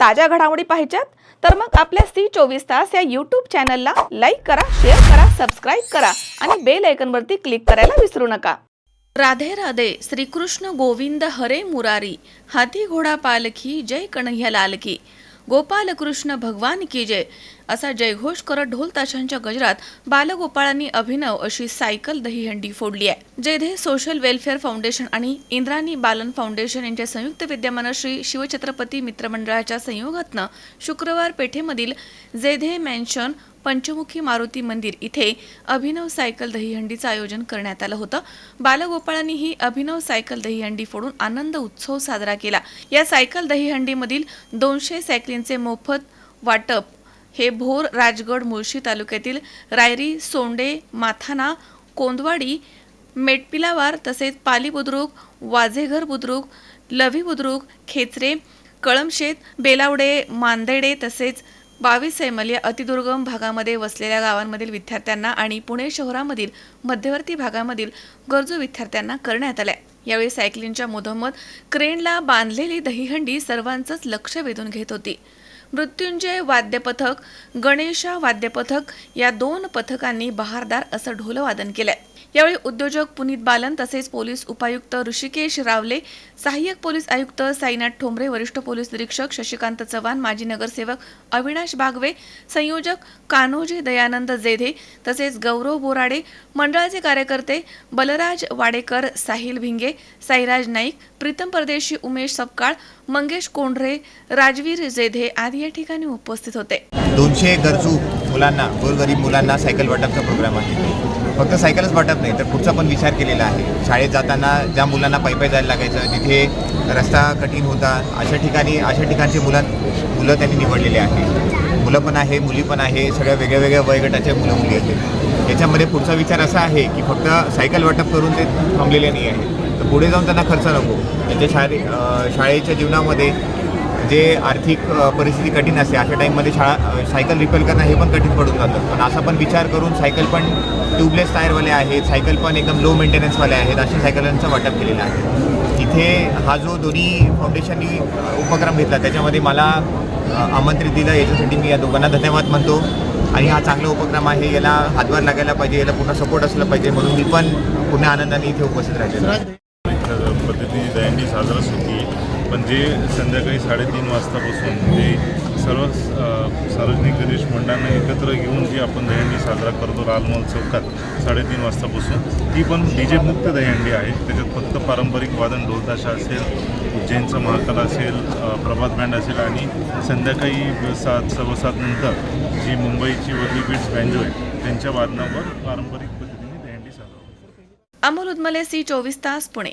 ताज्या घडामोडी पाहिजेत तर मग आपल्या सी चोवीस तास या यूट्यूब चॅनलला लाईक करा शेअर करा सबस्क्राईब करा आणि बेल आयकनवरती क्लिक करायला विसरू नका. राधे राधे श्रीकृष्ण गोविंद हरे मुरारी हाती घोडा पालखी जय कन्हैया लालकी गोपाल कृष्ण भगवान की जय. असा जयघोष करत ढोल ताशांच्या गजरात बालगोपाळांनी अभिनव अशी सायकल दहीहंडी फोडली आहे. जेधे सोशल वेलफेअर फाउंडेशन आणि इंद्राणी बालन फाउंडेशन यांच्या संयुक्त विद्यमानं श्री शिवछत्रपती मित्रमंडळाच्या संयोगातनं शुक्रवार पेठेमधील जेधे मॅन्शन पंचमुखी मारुती मंदिर इथे अभिनव सायकल दहीहंडीचं आयोजन करण्यात आलं होतं. बालगोपाळांनी ही अभिनव सायकल दहीहंडी फोडून आनंद उत्सव साजरा केला. या सायकल दहीहंडीमधील दोनशे सायकलींचे मोफत वाटप हे भोर राजगड मुळशी तालुक्यातील रायरी सोंडे माथाना कोंदवाडी मेटपिलावार तसेच पाली बुद्रुक वाझेघर बुद्रुक लवी बुद्रुक खेचरे कळमशेत बेलावडे मांदेडे तसेच बावीस सैमल या अतिदुर्गम भागामध्ये वसलेल्या गावांमधील विद्यार्थ्यांना आणि पुणे शहरामधील मध्यवर्ती भागामधील गरजू विद्यार्थ्यांना करण्यात आल्या. यावेळी सायकलिंगच्या मोधमत क्रेनला बांधलेली दहीहंडी सर्वांचंच लक्ष वेधून घेत होती. मृत्युंजय वाद्यपथक गणेशा वाद्यपथक या दोन पथकांनी बहारदार असं ढोलवादन केलंय. यावेळी उद्योजक पुनीत बालन तसेच पोलीस उपायुक्त ऋषिकेश रावले सहाय्यक पोलीस आयुक्त साईनाथ ठोंबरे वरिष्ठ पोलीस निरीक्षक शशिकांत चव्हाण माजी नगरसेवक अविनाश बागवे संयोजक कान्होजी दयानंद जेधे तसेच गौरव बोराडे मंडळाचे कार्यकर्ते बलराज वाडेकर साहिल भिंगे साईराज नाईक प्रीतम परदेशी उमेश सपकाळ मंगेश कोंढरे राजवीर जेधे आदी या ठिकाणी उपस्थित होते. दोनशे गरजू मुलांना गोरगरीब मुलांना सायकल वाटपचा प्रोग्राम आहे. फक्त सायकलच वाटप नाही तर पुढचा पण विचार केलेला आहे. शाळेत जाताना ज्या मुलांना पायपाय जायला लागायचं तिथे रस्ता कठीण होता अशा ठिकाणी अशा ठिकाणचे मुलं मुलं त्यांनी निवडलेले आहे. मुलं पण आहे मुली पण आहे सगळ्या वेगळ्या वेगळ्या वयोगटाचे मुलं मुली आहेत. याच्यामध्ये पुढचा विचार असा आहे की फक्त सायकल वाटप करून ते थांबलेले नाही आहे. तर पुढे जाऊन त्यांना खर्च नको. त्यांच्या शाळे शाळेच्या जीवनामध्ये जे आर्थिक परिस्थिती कठीण असते अशा टाईममध्ये शाळा सायकल रिपेअर करणं हे पण कठीण पडून जातं. पण असा पण विचार करून सायकल पण ट्यूबलेस टायरवाले आहेत सायकल पण एकदम लो मेंटेनन्सवाले आहेत अशा सायकलांचं वाटप केलेलं आहे. इथे हा जो दोन्ही फाउंडेशननी उपक्रम घेतला त्याच्यामध्ये मला आमंत्रित दिलं याच्यासाठी मी या दोघांना धन्यवाद म्हणतो. आणि हा चांगला उपक्रम आहे याला हातभार लागायला पाहिजे याला पूर्ण सपोर्ट असला पाहिजे म्हणून मी पण पुन्हा आनंदाने इथे उपस्थित राहिले पद्धती पद्धतीने पण जे संध्याकाळी साडेतीन वाजतापासून जे सर्व सार्वजनिक गणेश मंडळांना एकत्र घेऊन जी आपण दहीहंडी साजरा करतो लालमहल चौकात साडेतीन वाजतापासून ती पण डी जे मुक्त दहीहंडी आहे. त्याच्यात फक्त पारंपरिक वादन ढोलताशा असेल उज्जैनचं महाकाल असेल प्रभात बँड असेल आणि संध्याकाळी सात सव्वा सात नंतर जी मुंबईची वर्ली बीट्स बँजो आहे त्यांच्या वादनावर पारंपरिक पद्धतीने दहीहंडी साजरा अमोल उदमले सी चोवीस तास पुणे.